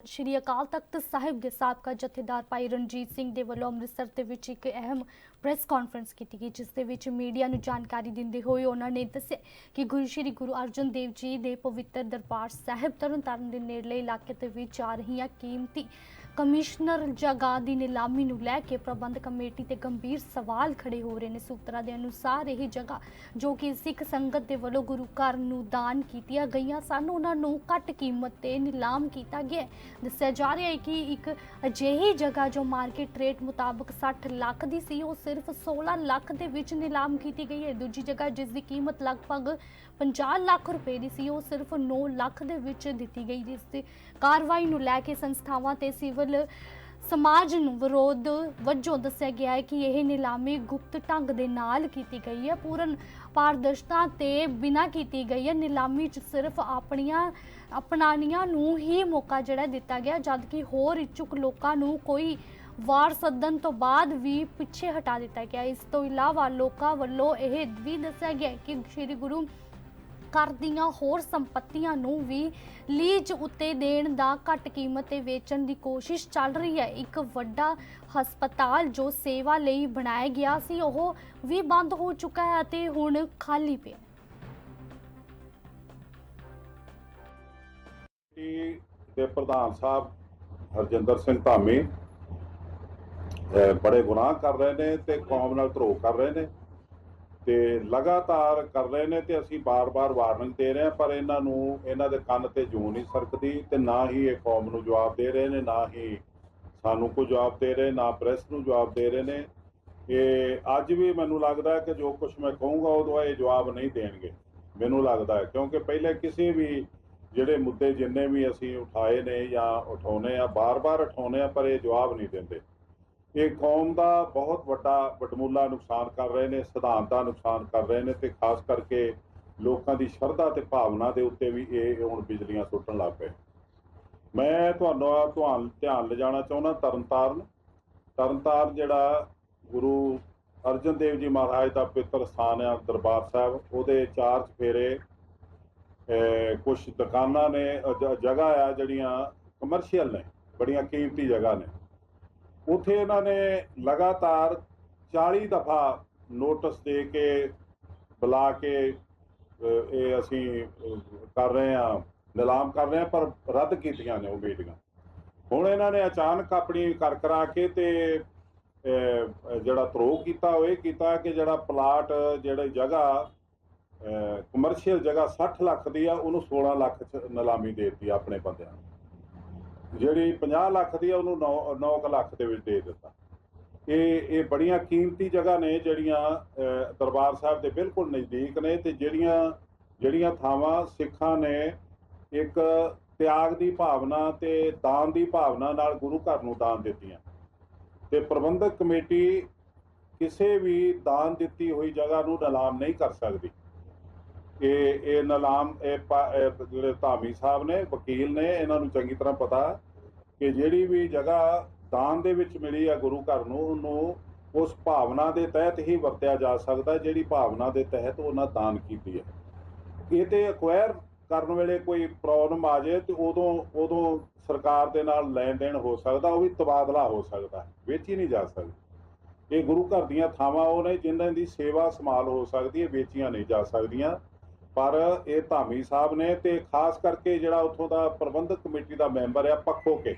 ਸ਼੍ਰੀ ਅਕਾਲ ਤਖਤ ਸਾਹਿਬ ਦੇ ਸਾਬਕਾ ਜਥੇਦਾਰ ਭਾਈ ਰਣਜੀਤ ਸਿੰਘ ਦੇ ਵੱਲੋਂ ਅੰਮ੍ਰਿਤਸਰ ਦੇ ਵਿੱਚ ਇੱਕ ਅਹਿਮ ਪ੍ਰੈਸ ਕਾਨਫਰੰਸ ਕੀਤੀ ਗਈ, ਜਿਸ ਦੇ ਵਿੱਚ ਮੀਡੀਆ ਨੂੰ ਜਾਣਕਾਰੀ ਦਿੰਦੇ ਹੋਏ ਉਹਨਾਂ ਨੇ ਦੱਸਿਆ ਕਿ ਗੁਰੂ ਸ਼੍ਰੀ ਗੁਰੂ ਅਰਜਨ ਦੇਵ ਜੀ ਦੇ ਪਵਿੱਤਰ ਦਰਬਾਰ ਸਾਹਿਬ ਤਰਨਤਾਰਨ ਦੇ ਨੇੜਲੇ ਇਲਾਕੇ ਦੇ ਵਿੱਚ ਆ ਰਹੀਆਂ ਕੀਮਤੀ ਕਮਿਸ਼ਨਰ ਜਗ੍ਹਾ ਦੀ ਨਿਲਾਮੀ ਨੂੰ ਲੈ ਕੇ ਪ੍ਰਬੰਧ ਕਮੇਟੀ ਤੇ ਗੰਭੀਰ ਸਵਾਲ ਖੜੇ ਹੋ ਰਹੇ ਨੇ। ਸੂਤਰਾਂ ਦੇ ਅਨੁਸਾਰ ਇਹ ਜਗ੍ਹਾ ਜੋ ਕਿ ਸਿੱਖ ਸੰਗਤ ਦੇ ਵੱਲੋਂ ਗੁਰੂ ਘਰ ਨੂੰ ਦਾਨ ਕੀਤੀਆਂ ਗਈਆਂ ਸਨ, ਉਹਨਾਂ ਨੂੰ ਘੱਟ ਕੀਮਤ ਤੇ ਨਿਲਾਮ ਕੀਤਾ ਗਿਆ ਦੱਸਿਆ ਜਾ ਰਿਹਾ ਹੈ ਕਿ ਇੱਕ ਅਜਿਹੀ ਜਗ੍ਹਾ ਜੋ ਮਾਰਕੀਟ ਰੇਟ ਮੁਤਾਬਕ 60 ਲੱਖ ਦੀ ਸੀ, ਉਹ ਸਿਰਫ 16 ਲੱਖ ਦੇ ਵਿੱਚ ਨਿਲਾਮ ਕੀਤੀ ਗਈ ਹੈ। ਦੂਜੀ ਜਗ੍ਹਾ ਜਿਸ ਦੀ ਕੀਮਤ ਲਗਭਗ 50 ਲੱਖ ਰੁਪਏ ਦੀ ਸੀ, ਉਹ ਸਿਰਫ 9 ਲੱਖ ਦੇ ਵਿੱਚ ਦਿੱਤੀ ਗਈ। ਜਿਸ 'ਤੇ ਕਾਰਵਾਈ ਨੂੰ ਲੈ ਕੇ ਸੰਸਥਾਵਾਂ ਤੇ ਸਿਵਲ ਸਮਾਜ ਨੂੰ ਵਿਰੋਧ ਵਜੋਂ ਦੱਸਿਆ ਗਿਆ ਹੈ ਕਿ ਇਹ ਨਿਲਾਮੀ ਗੁਪਤ ਢੰਗ ਦੇ ਨਾਲ ਕੀਤੀ ਗਈ ਹੈ, ਪੂਰਨ ਪਾਰਦਰਸ਼ਤਾ ਤੇ ਬਿਨਾਂ ਕੀਤੀ ਗਈ ਹੈ ਨਿਲਾਮੀ 'ਚ ਸਿਰਫ ਆਪਣੀਆਂ, ਅਪਣਾਨੀਆਂ ਨੂੰ ਹੀ ਮੌਕਾ ਜਿਹੜਾ ਦਿੱਤਾ ਗਿਆ, ਜਦਕਿ ਹੋਰ ਇੱਛੁਕ ਲੋਕਾਂ ਨੂੰ ਕੋਈ ਵਾਰ ਸੱਦਣ ਤੋਂ ਬਾਅਦ ਵੀ ਪਿੱਛੇ ਹਟਾ ਦਿੱਤਾ ਗਿਆ। ਇਸ ਤੋਂ ਇਲਾਵਾ ਲੋਕਾਂ ਵੱਲੋਂ ਇਹ ਵੀ ਦੱਸਿਆ ਗਿਆ ਕਿ ਸ੍ਰੀ ਗੁਰੂ ਘਰ ਦੀਆਂ ਹੋਰ ਸੰਪਤੀਆਂ ਨੂੰ ਵੀ ਲੀਜ਼ ਉੱਤੇ ਦੇਣ ਦਾ ਘੱਟ ਕੀਮਤ ਤੇ ਵੇਚਣ ਦੀ ਕੋਸ਼ਿਸ਼ ਚੱਲ ਰਹੀ ਹੈ। ਇੱਕ ਵੱਡਾ ਹਸਪਤਾਲ ਜੋ ਸੇਵਾ ਲਈ ਬਣਾਇਆ ਗਿਆ ਸੀ, ਉਹ ਵੀ ਬੰਦ ਹੋ ਚੁੱਕਾ ਹੈ ਅਤੇ ਹੁਣ ਖਾਲੀ ਪਿਆ। ਕਮੇਟੀ ਦੇ ਪ੍ਰਧਾਨ ਸਾਹਿਬ ਹਰਜਿੰਦਰ ਸਿੰਘ ਧਾਮੀ, ਅਹ, ਬੜੇ ਗੁਨਾਹ ਕਰ ਰਹੇ ਨੇ ਤੇ ਕੌਮ ਨਾਲ ਧਰੋਹ ਕਰ ਰਹੇ ਨੇ। ਤੇ ਲਗਾਤਾਰ ਕਰ ਰਹੇ ਨੇ ਤੇ ਅਸੀਂ ਬਾਰ-ਬਾਰ ਵਾਰਨਿੰਗ ਦੇ ਰਹੇ ਹਾਂ, ਪਰ ਇਹਨਾਂ ਨੂੰ, ਇਹਨਾਂ ਦੇ ਕੰਨ ਤੇ ਜੂ ਨਹੀਂ ਸਰਕਦੀ ਤੇ ਨਾ ਹੀ ਇਹ ਕੌਮ ਨੂੰ ਜਵਾਬ ਦੇ ਰਹੇ ਨੇ, ਨਾ ਹੀ ਸਾਨੂੰ ਕੋਈ ਜਵਾਬ ਦੇ ਰਹੇ, ਨਾ ਪ੍ਰੈਸ ਨੂੰ ਜਵਾਬ ਦੇ ਰਹੇ ਨੇ। ਇਹ ਅੱਜ ਵੀ ਮੈਨੂੰ ਲੱਗਦਾ ਕਿ ਜੋ ਕੁਝ ਮੈਂ ਕਹੂੰਗਾ ਉਦੋਂ ਇਹ ਜਵਾਬ ਨਹੀਂ ਦੇਣਗੇ, ਮੈਨੂੰ ਲੱਗਦਾ ਹੈ, ਕਿਉਂਕਿ ਪਹਿਲੇ ਕਿਸੇ ਵੀ ਜਿਹੜੇ ਮੁੱਦੇ ਜਿੰਨੇ ਵੀ ਅਸੀਂ ਉਠਾਏ ਨੇ ਜਾਂ ਉਠਾਉਨੇ ਆ, ਬਾਰ-ਬਾਰ ਉਠਾਉਨੇ ਆ, ਪਰ ਇਹ ਜਵਾਬ ਨਹੀਂ ਦਿੰਦੇ। ਇਹ ਕੌਮ ਦਾ ਬਹੁਤ ਵੱਡਾ ਵਡਮੁੱਲਾ ਨੁਕਸਾਨ ਕਰ ਰਹੇ ਨੇ, ਸਿਧਾਂਤ ਦਾ ਨੁਕਸਾਨ ਕਰ ਰਹੇ ਨੇ ਤੇ ਖਾਸ ਕਰਕੇ ਲੋਕਾਂ ਦੀ ਸ਼ਰਧਾ ਤੇ ਭਾਵਨਾ ਦੇ ਉੱਤੇ ਵੀ ਇਹ ਹੁਣ ਬਿਜਲੀਆਂ ਸੁੱਟਣ ਲੱਗ ਪਏ। ਮੈਂ ਤੁਹਾਨੂੰ ਤੁਹਾਨੂੰ ਧਿਆਨ ਲਿਜਾਣਾ ਚਾਹੁੰਦਾ ਤਰਨਤਾਰਨ। ਤਰਨਤਾਰਨ ਜਿਹੜਾ ਗੁਰੂ ਅਰਜਨ ਦੇਵ ਜੀ ਮਹਾਰਾਜ ਦਾ ਪਵਿੱਤਰ ਸਥਾਨ ਆ ਦਰਬਾਰ ਸਾਹਿਬ, ਉਹਦੇ ਚਾਰ ਚਫੇਰੇ ਕੁਝ ਦੁਕਾਨਾਂ ਨੇ ਜਗ੍ਹਾ ਆ ਜਿਹੜੀਆਂ ਕਮਰਸ਼ੀਅਲ ਨੇ, ਬੜੀਆਂ ਕੀਮਤੀ ਜਗ੍ਹਾ ਨੇ। ਉਥੇ ਇਹਨਾਂ ਨੇ ਲਗਾਤਾਰ 40 ਦਫਾ ਨੋਟਿਸ ਦੇ ਕੇ, ਬੁਲਾ ਕੇ ਇਹ ਅਸੀਂ ਕਰ ਰਹੇ ਹਾਂ, ਨਿਲਾਮ ਕਰ ਰਹੇ ਹਾਂ, ਪਰ ਰੱਦ ਕੀਤੀਆਂ ਨੇ ਉਹ ਮੀਟਿੰਗਾਂ ਹੁਣ ਇਹਨਾਂ ਨੇ ਅਚਾਨਕ ਆਪਣੀ ਕਰ ਕਰਾ ਕੇ ਤੇ ਜਿਹੜਾ ਧਰੋਹ ਕੀਤਾ ਉਹ ਇਹ ਕੀਤਾ ਕਿ ਜਿਹੜਾ ਪਲਾਟ ਜਿਹੜੇ ਜਗ੍ਹਾ ਕਮਰਸ਼ੀਅਲ ਜਗ੍ਹਾ 60 ਲੱਖ ਦੀ ਆ, ਉਹਨੂੰ 16 ਲੱਖ ਚ ਨਿਲਾਮੀ ਦੇਤੀ ਆਪਣੇ ਬੰਦਿਆਂ ਨੂੰ। ਜਿਹੜੀ 50 ਲੱਖ ਦੀ ਆ, ਉਹਨੂੰ 9 9 ਲੱਖ ਦੇ ਵਿੱਚ ਦੇ ਦਿੱਤਾ। ਇਹ ਇਹ ਬੜੀਆਂ ਕੀਮਤੀ ਜਗ੍ਹਾ ਨੇ ਜਿਹੜੀਆਂ ਦਰਬਾਰ ਸਾਹਿਬ ਦੇ ਬਿਲਕੁਲ ਨਜ਼ਦੀਕ ਨੇ ਤੇ ਜਿਹੜੀਆਂ ਜਿਹੜੀਆਂ ਥਾਵਾਂ ਸਿੱਖਾਂ ਨੇ ਇੱਕ ਤਿਆਗ ਦੀ ਭਾਵਨਾ ਤੇ ਦਾਨ ਦੀ ਭਾਵਨਾ ਨਾਲ ਗੁਰੂ ਘਰ ਨੂੰ ਦਾਨ ਦਿੱਤੀਆਂ। ਤੇ ਪ੍ਰਬੰਧਕ ਕਮੇਟੀ ਕਿਸੇ ਵੀ ਦਾਨ ਦਿੱਤੀ ਹੋਈ ਜਗ੍ਹਾ ਨੂੰ ਨਿਲਾਮ ਨਹੀਂ ਕਰ ਸਕਦੀ। ਕਿ ਇਹ ਨਿਲਾਮ, ਇਹ ਪਾ- ਇਹ ਜਿਹੜੇ ਧਾਮੀ ਸਾਹਿਬ ਨੇ, ਵਕੀਲ ਨੇ, ਇਹਨਾਂ ਨੂੰ ਚੰਗੀ ਤਰ੍ਹਾਂ ਪਤਾ ਕਿ ਜਿਹੜੀ ਵੀ ਜਗ੍ਹਾ ਦਾਨ ਦੇ ਵਿੱਚ ਮਿਲੀ ਆ ਗੁਰੂ ਘਰ ਨੂੰ, ਉਹਨੂੰ ਉਸ ਭਾਵਨਾ ਦੇ ਤਹਿਤ ਹੀ ਵਰਤਿਆ ਜਾ ਸਕਦਾ, ਜਿਹੜੀ ਭਾਵਨਾ ਦੇ ਤਹਿਤ ਉਹਨਾਂ ਦਾਨ ਕੀਤੀ ਹੈ। ਇਹ ਤੇ ਅਕਵਾਇਰ ਕਰਨ ਵੇਲੇ ਕੋਈ ਪ੍ਰੋਬਲਮ ਆ ਜਾਏ ਤੇ ਉਦੋਂ ਉਦੋਂ ਸਰਕਾਰ ਦੇ ਨਾਲ ਲੈਣ ਦੇਣ ਹੋ ਸਕਦਾ, ਉਹ ਵੀ ਤਬਾਦਲਾ ਹੋ ਸਕਦਾ, ਵੇਚੀ ਨਹੀਂ ਜਾ ਸਕਦੀ। ਇਹ ਗੁਰੂ ਘਰ ਦੀਆਂ ਥਾਵਾਂ ਉਹ ਨੇ, ਜਿਨ੍ਹਾਂ ਦੀ ਸੇਵਾ ਸੰਭਾਲ ਹੋ ਸਕਦੀ ਹੈ, ਵੇਚੀਆਂ ਨਹੀਂ ਜਾ ਸਕਦੀਆਂ। ਪਰ ਇਹ ਧਾਮੀ ਸਾਹਿਬ ਨੇ ਤੇ ਖਾਸ ਕਰਕੇ ਜਿਹੜਾ ਉੱਥੋਂ ਦਾ ਪ੍ਰਬੰਧਕ ਕਮੇਟੀ ਦਾ ਮੈਂਬਰ ਆ ਪੱਖੋ ਕੇ।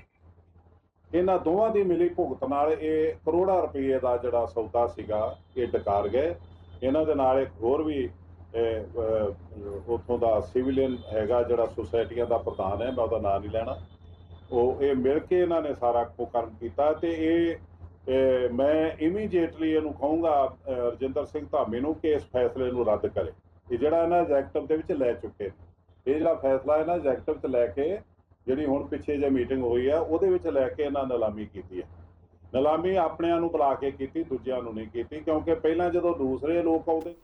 ਇਹਨਾਂ ਦੋਵਾਂ ਦੀ ਮਿਲੀ ਭੁਗਤ ਨਾਲ ਇਹ ਕਰੋੜਾਂ ਰੁਪਏ ਦਾ ਜਿਹੜਾ ਸੌਦਾ ਸੀਗਾ ਇਹ ਡਕਾਰ ਗਏ। ਇਹਨਾਂ ਦੇ ਨਾਲ ਇੱਕ ਹੋਰ ਵੀ ਇਹ, ਉੱਥੋਂ ਦਾ ਸਿਵਲੀਅਨ ਹੈਗਾ ਜਿਹੜਾ ਸੁਸਾਇਟੀਆਂ ਦਾ ਪ੍ਰਧਾਨ ਹੈ ਮੈਂ ਉਹਦਾ ਨਾਮ ਨਹੀਂ ਲੈਣਾ। ਉਹ ਇਹ ਮਿਲ ਕੇ ਇਹਨਾਂ ਨੇ ਸਾਰਾ ਕੁਕਰਮ ਕੀਤਾ ਤੇ ਇਹ ਮੈਂ ਇਮੀਡੀਏਟਲੀ ਇਹਨੂੰ ਕਹੂੰਗਾ ਰਜਿੰਦਰ ਸਿੰਘ ਧਾਮੀ ਨੂੰ ਕਿ ਇਸ ਫੈਸਲੇ ਨੂੰ ਰੱਦ ਕਰੇ। ਇਹ ਜਿਹੜਾ ਇਹਨਾਂ ਐਗਜ਼ੈਕਟਿਵ ਦੇ ਵਿੱਚ ਲੈ ਚੁੱਕੇ ਨੇ। ਇਹ ਜਿਹੜਾ ਫੈਸਲਾ ਇਹਨਾਂ ਐਗਜ਼ੈਕਟਿਵ 'ਚ ਲੈ ਕੇ ਜਿਹੜੀ ਹੁਣ ਪਿੱਛੇ ਜੇ ਮੀਟਿੰਗ ਹੋਈ ਆ, ਉਹਦੇ ਵਿੱਚ ਲੈ ਕੇ ਇਹਨਾਂ ਨਿਲਾਮੀ ਕੀਤੀ ਹੈ ਨਿਲਾਮੀ ਆਪਣਿਆਂ ਨੂੰ ਬੁਲਾ ਕੇ ਕੀਤੀ, ਦੂਜਿਆਂ ਨੂੰ ਨਹੀਂ ਕੀਤੀ, ਕਿਉਂਕਿ ਪਹਿਲਾਂ ਜਦੋਂ ਦੂਸਰੇ ਲੋਕ ਆਉਂਦੇ